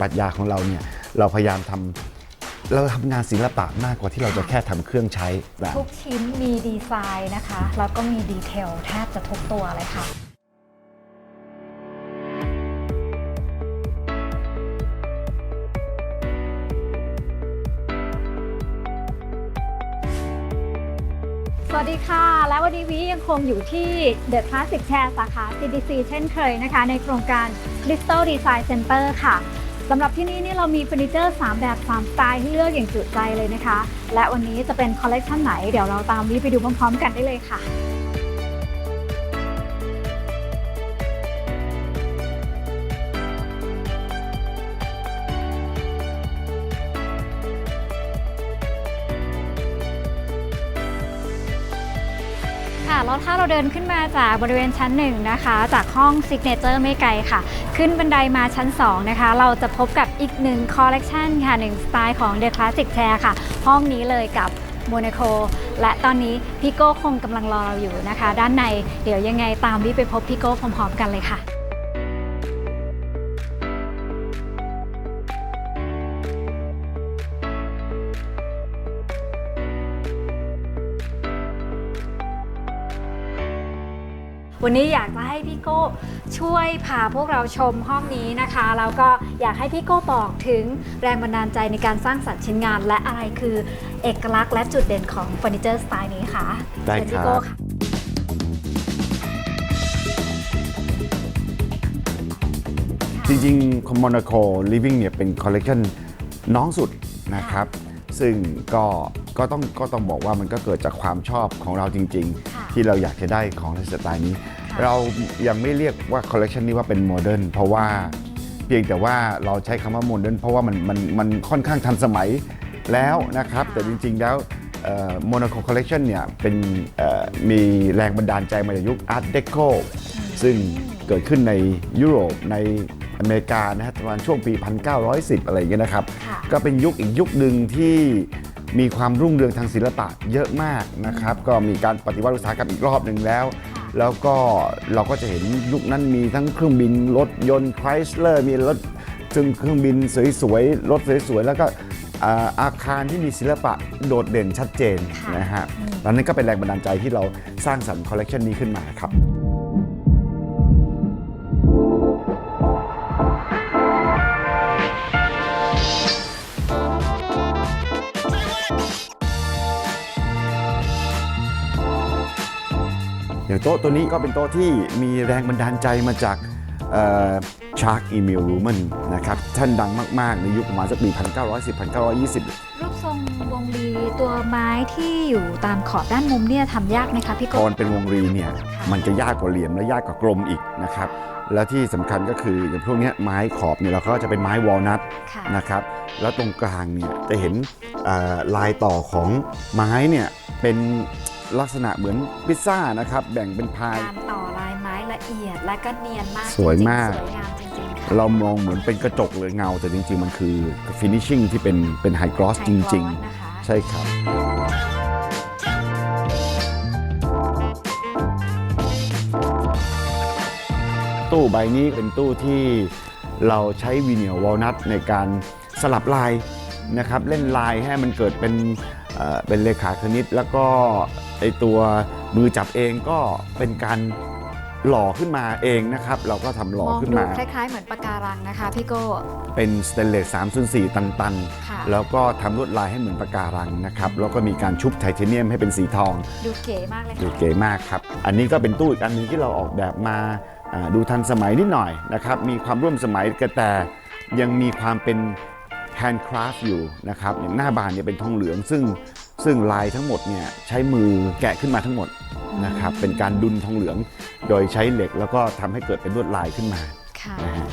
ปรัชญาของเราเนี่ยเราพยายามทำเราทำงานศิลปะมากกว่าที่เราจะแค่ทำเครื่องใช้แบบ ทุกชิ้นมีดีไซน์นะคะ แล้วก็มีดีเทลแทบจะทุกตัวเลยค่ะ สวัสดีค่ะ และวันนี้วิยังคงอยู่ที่ The Classic Chair สาขา CDC เช่นเคยนะคะ ในโครงการ Crystal Design Center ค่ะ สำหรับที่นี่เนี่ยเรามีเฟอร์นิเจอร์ 3 แบบ 3 สไตล์ให้เลือกอย่างจุใจเลยนะคะ และวันนี้จะเป็นคอลเลกชันไหนเดี๋ยวเราตามวิไปดูพร้อมๆกันได้เลยค่ะ แล้วถ้าเราเดินขึ้นมาจากบริเวณชั้นหนึ่งนะคะ จากห้องซิกเนเจอร์ไม่ไกลค่ะ ขึ้นบันไดมาชั้น 2 นะคะ เราจะพบกับอีกหนึ่งคอลเลกชันค่ะหนึ่งสไตล์ของ The Classic Chair ค่ะ ห้องนี้เลยกับโมนาโคและตอนนี้พี่โก้คงกำลังรอเราอยู่นะคะ ด้านในเดี๋ยวยังไงตามวิไปพบพี่โก้พร้อมๆกันเลยค่ะ วันนี้อยากจะให้พี่โก้ช่วยพาพวกเราชมห้องนี้นะคะแล้วก็อยากให้พี่โก้บอกถึงแรงบันดาลใจในการสร้างสรรค์ชิ้นงาน และอะไรคือเอกลักษณ์และจุดเด่นของเฟอร์นิเจอร์สไตล์นี้ค่ะได้เชิญคพี่รับโก้ค่ะ จริงๆ Monaco Living เนี่ยเป็นคอลเลกชันน้องสุดนะครับ ซึ่งก็ก็ต้องก็ต้องบอกว่ามันก็เกิดจากความชอบของเราจริงค่ะๆ ที่เราอยากจะได้ของในสไตล์นี้ค่ะเรายังไม่เรียกว่าคอลเลกชันนี้ว่าเป็นโมเดิร์นเพราะว่าเพียงแต่ว่าเราใช้คำว่าโมเดิร์นเพราะว่ามันมันมันค่อนข้างทันสมัยแล้วนะครับ แต่จริง ๆ แล้วโมนาโคคอลเลกชันเนี่ยเป็นเอ่อมีแรงบันดาลใจมาจากยุคอาร์ตเดโคซึ่งเกิดขึ้นในยุโรปในอเมริกานะฮะประมาณช่วงปี 1910 อะไรอย่างเงี้ยนะครับค่ะก็เป็นยุคอีกยุคหนึ่งที่ มีความรุ่งเรืองทางศิลปะเยอะมากนะครับ ก็มีการปฏิวัติอุตสาหกรรมอีกรอบหนึ่งแล้ว แล้วก็เราก็จะเห็นยุคนั้นมีทั้งเครื่องบินรถยนต์ไครสเลอร์มีรถซึ่งเครื่องบินสวยๆรถสวยๆแล้วก็อ่าอาคารที่มีศิลปะโดดเด่นชัดเจนค่ะนะฮะตอนนั้นก็เป็นแรงบันดาลใจที่เราสร้างสรรค์คอลเลกชันนี้ขึ้นมาครับ อย่างโต๊ะตัวนี้ก็เป็นโต๊ะที่มีแรงบันดาลใจมาจากชาร์กอีมิลรูมันนะครับท่านดังมาก ๆ ในยุคประมาณสักปี 1910 1920 รูปทรงวงรีตัวไม้ที่อยู่ตามขอบด้านมุมเนี่ยทำยากไหมคะพี่ตโก้อนเป็นวงรีเนี่ยมันจะยากกว่าเหลี่ยมและยากกว่ากลมอีกนะครับแล้วที่สำคัญก็คืออย่างพวกเนี้ยไม้ขอบเนี่ยเราก็จะเป็นไม้วอลนัทค่ะนะครับแล้วตรงกลางเนี่ยจะเห็นเอ่อลายต่อของไม้เนี่ยเป็น ลักษณะเหมือนพิซซ่านะครับ แบ่งเป็นพาย การต่อลายไม้ละเอียดและก็เนียนมากสวยมาก จริงๆสวยงามจริงๆค่ะเรามองเหมือนเป็นกระจกเลยเงา แต่จริง ๆ มันคือ finishing ที่เป็นเป็นไฮกรอสจริงไฮกลอสนะคะๆใช่ครับ ตู้ใบนี้เป็นตู้ที่เราใช้วีเนียลวอลนัทในการสลับลายนะครับ เล่นลายให้มันเกิดเป็นเอ่อเป็นเลขาคณิต แล้วก็ ไอตัวมือจับเองก็เป็นการหล่อขึ้นมาเองนะครับ เราก็ทำหล่อมองขึ้นดูมาคล้ายๆเหมือนปะการังนะคะพี่โก้เป็นสเตนเลส3 0 4 ตันค่ะ ๆ แล้วก็ทำลวดลายให้เหมือนปะการังนะครับ แล้วก็มีการชุบไทเทเนียมให้เป็นสีทอง ดูเก๋มากเลยดูค่ะเก๋มากครับ อันนี้ก็เป็นตู้อีกอันหนึงที่เราออกแบบมาอ่าดูทันสมัยนิดหน่อยนะครับ มีความร่วมสมัยแต่ยังมีความเป็นแฮนด์คราฟอยู่นะครับอย่างหน้าบานเนี่ยเป็นทองเหลือง ซึ่ง ซึ่งลายทั้งหมดเนี่ยใช้มือแกะขึ้นมาทั้งหมดนะครับเป็นการดุลทองเหลือง โดยใช้เหล็กแล้วก็ทำให้เกิดเป็นลวดลายขึ้นมาค่ะนะฮะ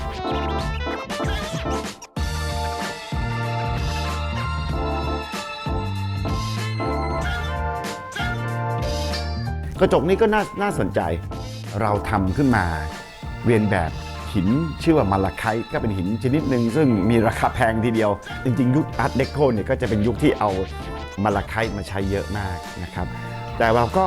กระจกนี้ก็น่าน่าสนใจ เราทำขึ้นมาเรียนแบบหินชื่อว่ามาลาไคต์ก็เป็นหินชนิดหนึ่งซึ่งมีราคาแพงทีเดียว จริงๆ ยุคอาร์ตเดโคเนี่ยก็จะเป็นยุคที่เอา มาลาไคต์มาใช้เยอะมากนะครับ แต่เราก็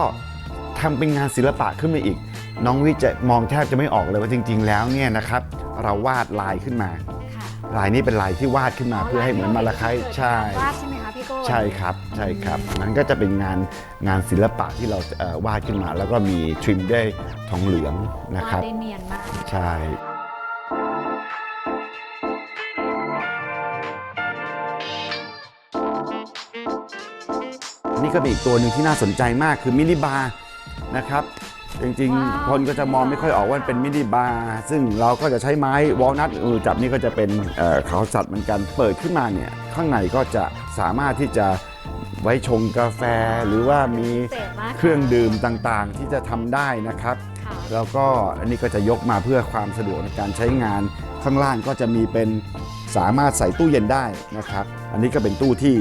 ทำเป็นงานศิลปะขึ้นมาอีก น้องวิจะมองแทบจะไม่ออกเลยว่าจริง ๆ แล้วเนี่ยนะครับเราวาดลายขึ้นมา ค่ะลายนี้เป็นลายที่วาดขึ้นมาเพื่อให้เหมือนมาลาไคใช่ วาดใช่ไหมคะพี่โก้ใช่ครับใช่ครับมันก็จะเป็นงานงานศิลปะที่เราเอ่อวาดขึ้นมา แล้วก็มีทริมด้วยทองเหลืองนะควารัดบได้เนียนมาก ใช่ นี่ก็เป็นอีกตัวหนึ่งที่น่าสนใจมากคือมินิบาร์นะครับ จริงว้าวๆคนก็จะมองไม่ค่อยออกว่าเป็นมินิบาร์ซึ่งเราก็จะใช้ไม้วอลนัทเออจับนี่ก็จะเป็นเอ่อเขาสัตว์เหมือนกันเปิดขึ้นมาเนี่ยข้างในก็จะสามารถที่จะไว้ชงกาแฟหรือว่ามีพิเศษมากเครื่องดื่มต่างๆ ที่จะทำได้นะครับค่ะแล้วก็อันนี้ก็จะยกมาเพื่อความสะดวกในการใช้งานข้างล่างก็จะมีเป็นสามารถใส่ตู้เย็นได้นะครับ อันนี้ก็เป็นตู้ที่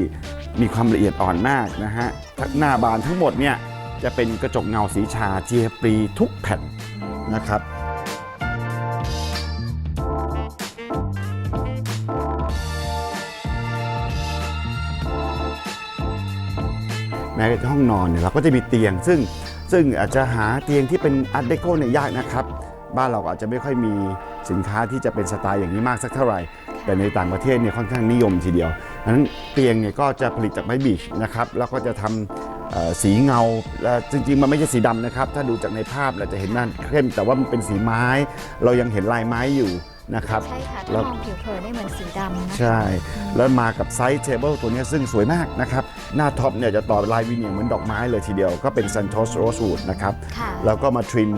มีความละเอียดอ่อนมากนะฮะหน้าบานทั้งหมดเนี่ยจะเป็นกระจกเงาสีชาเจียปรีทุกแผ่นนะครับแม้กระทั่งห้องนอนเนี่ยเราก็จะมีเตียง ซึ่งซึ่งอาจจะหาเตียงที่เป็นอาร์ตเดโกเนี่ยยากนะครับ บ้านเราอาจจะไม่ค่อยมีสินค้าที่จะเป็นสไตล์อย่างนี้มากสักเท่าไหร่ แต่ในต่างประเทศเนี่ยค่อนข้างนิยมทีเดียว ดังนั้นเตียงเนี่ยก็จะผลิตจากไม้บีชนะครับแล้วก็จะทำเอ่อสีเงาและจริงๆ มันไม่ใช่สีดำนะครับ ถ้าดูจากในภาพเราจะเห็นมันเข้มแต่ว่ามันเป็นสีไม้ เรายังเห็นลายไม้อยู่นะครับใช่ค่ะแล้ถ้าวมองผิวเผินได้เหมือนสีดำนะคะใช่ แล้วมากับไซส์เทเบิลตัวเนี้ยซึ่งสวยมากนะครับ หน้าท็อปเนี่ยจะต่อลายวิเนียร์เหมือนดอกไม้เลยทีเดียวก็เป็น Santos Rosewood นะครับค่ะแล้วก็มาทริม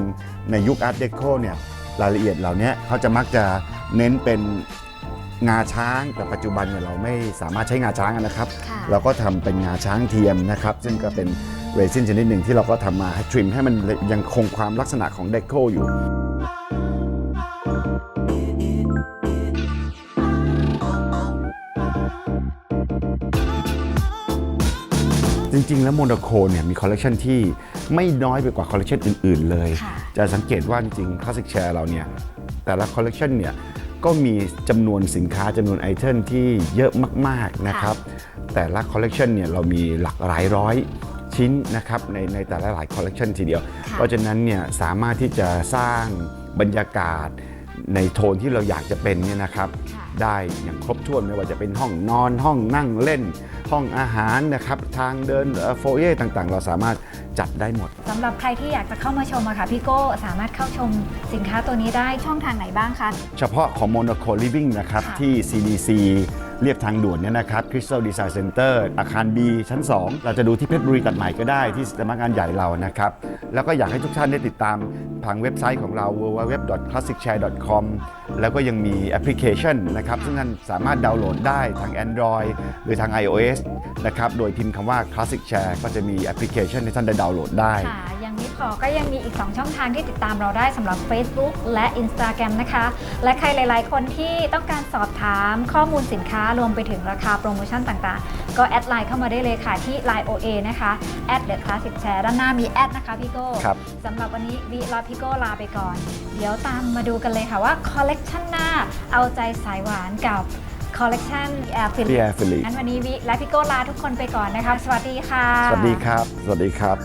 ในยุค Art Deco เนี่ยรายละเอียดเหล่านี้เขาจะมักจะเน้นเป็น งาช้างแต่ปัจจุบันเนี่ยเราไม่สามารถใช้งาช้างกันนะครับ ค่ะเราก็ทำเป็นงาช้างเทียมนะครับ ซึ่งก็เป็นเรซินชนิดหนึ่งที่เราก็ทำมาให้ทริมให้มันยังคงความลักษณะของเดโคอยู่ จริง ๆ แล้วโมนาโคเนี่ยมีคอลเลกชันที่ไม่น้อยไปกว่าคอลเลกชันอื่น ๆ เลย ค่ะ จะสังเกตว่าจริงๆคลาสสิกแชร์เราเนี่ยแต่ละคอลเลกชันเนี่ย ก็มีจำนวนสินค้าจำนวนไอเทมที่เยอะมากๆนะครับ แต่ละคอลเลกชันเนี่ยเรามีหลักหลายร้อยชิ้นนะครับในในแต่ละหลายคอลเลกชันทีเดียวค่ะเพราะฉะนั้นเนี่ยสามารถที่จะสร้างบรรยากาศในโทนที่เราอยากจะเป็นเนี่ยนะครับค่ะ ได้อย่างครบถ้วนไม่ว่าจะเป็นห้องนอนห้องนั่งเล่น ห้องอาหารนะครับทางเดินโฟเย่ต่างๆ เราสามารถจัดได้หมดสำหรับใครที่อยากจะเข้ามาชมอะค่ะพี่โก้สามารถเข้าชมสินค้าตัวนี้ได้ช่องทางไหนบ้างคะเฉพาะของ Monaco Living นะครับค่ะที่ CDC เรียบทางด่วนเนี่ยนะครับ Crystal Design Center อาคาร B ชั้น 2 เราจะดูที่เพชรบุรีตัดใหม่ก็ได้ที่สำนักงานใหญ่เรานะครับ แล้วก็อยากให้ทุกท่านได้ติดตามทางเว็บไซต์ของเรา www.classicshare.com แล้วก็ยังมีแอปพลิเคชันนะครับ ซึ่งท่านสามารถดาวน์โหลดได้ทาง Android หรือทาง iOS นะครับ โดยพิมพ์คำว่า Classic Share ก็จะมีแอปพลิเคชันให้ท่านได้ดาวน์โหลดได้ ค่ะยังไม่พอก็ยังมีอีก 2 ช่องทางที่ติดตามเราได้สำหรับ Facebook และ Instagram นะคะ และใครหลาย ๆ คนที่ต้องการสอบถามข้อมูลสินค้ารวมไปถึงราคาโปรโมชั่นต่าง ๆ ก็แอดไลน์เข้ามาได้เลยค่ะที่ Line OA นะคะ the classic share ด้านหน้ามีแอดนะคะพี่โก้ครับสำหรับวันนี้วิและพี่โก้ลาไปก่อน เดี๋ยวตามมาดูกันเลยค่ะว่าคอลเลกชันหน้าเอาใจสายหวานกับคอลเลกชันแอร์ฟิลพี่แอร์ฟิลิปงั้นวันนี้วิและพี่โก้ลาทุกคนไปก่อนนะคะ สวัสดีค่ะ สวัสดีครับ สวัสดีครับ